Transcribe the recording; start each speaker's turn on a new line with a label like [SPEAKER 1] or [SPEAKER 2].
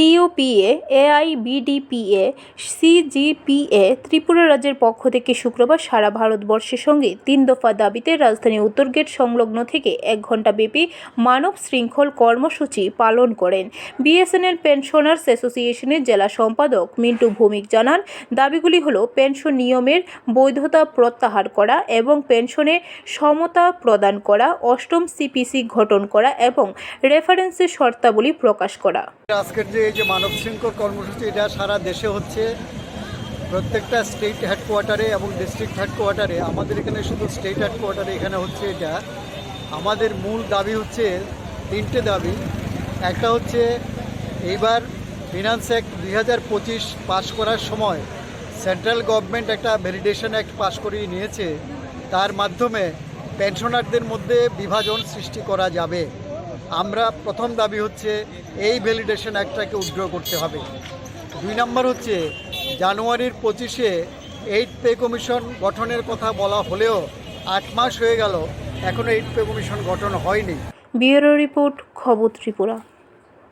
[SPEAKER 1] পিওপিএ এআইবিডিপিএ CGPA Tripura রাজ্যের পক্ষ থেকে শুক্রবার সারা ভারতবর্ষের সঙ্গে তিন দফা দাবিতে রাজধানী উত্তর গেট সংলগ্ন থেকে এক ঘণ্টা ব্যাপী মানব শৃঙ্খল কর্মসূচি পালন করেন। বিএসএনএল পেনশনার্স অ্যাসোসিয়েশনের জেলা সম্পাদক মিন্টু ভৌমিক জানান, দাবিগুলি হলো পেনশন নিয়মের বৈধতা প্রত্যাহার করা এবং পেনশনে সমতা প্রদান করা, অষ্টম সিপিসি গঠন করা এবং রেফারেন্সের শর্তাবলী প্রকাশ করা।
[SPEAKER 2] আজকের যে এই যে মানব শৃঙ্খল কর্মসূচি, এটা সারা দেশে হচ্ছে। প্রত্যেকটা স্টেট হেডকোয়ার্টারে এবং ডিস্ট্রিক্ট হেডকোয়ার্টারে আমাদের এখানে শুধু স্টেট হেডকোয়ার্টারে এখানে হচ্ছে এটা। আমাদের মূল দাবি হচ্ছে তিনটে দাবি। একটা হচ্ছে এইবার ফিনান্স অ্যাক্ট দুই হাজার পঁচিশ পাশ করার সময় সেন্ট্রাল গভর্নমেন্ট একটা ভ্যালিডেশন অ্যাক্ট পাশ করিয়ে নিয়েছে। তার মাধ্যমে পেনশনারদের মধ্যে বিভাজন সৃষ্টি করা যাবে। আমরা প্রথম দাবি হচ্ছে এই ভ্যালিডেশন অ্যাক্টটাকে উইথড্র করতে হবে। দুই নম্বর হচ্ছে, জানুয়ারির পঁচিশে এইট পে কমিশন গঠনের কথা বলা হলেও আট মাস হয়ে গেল এখনও এইট পে কমিশন গঠন হয়নি।
[SPEAKER 1] ব্যুরো রিপোর্ট খবর ত্রিপুরা।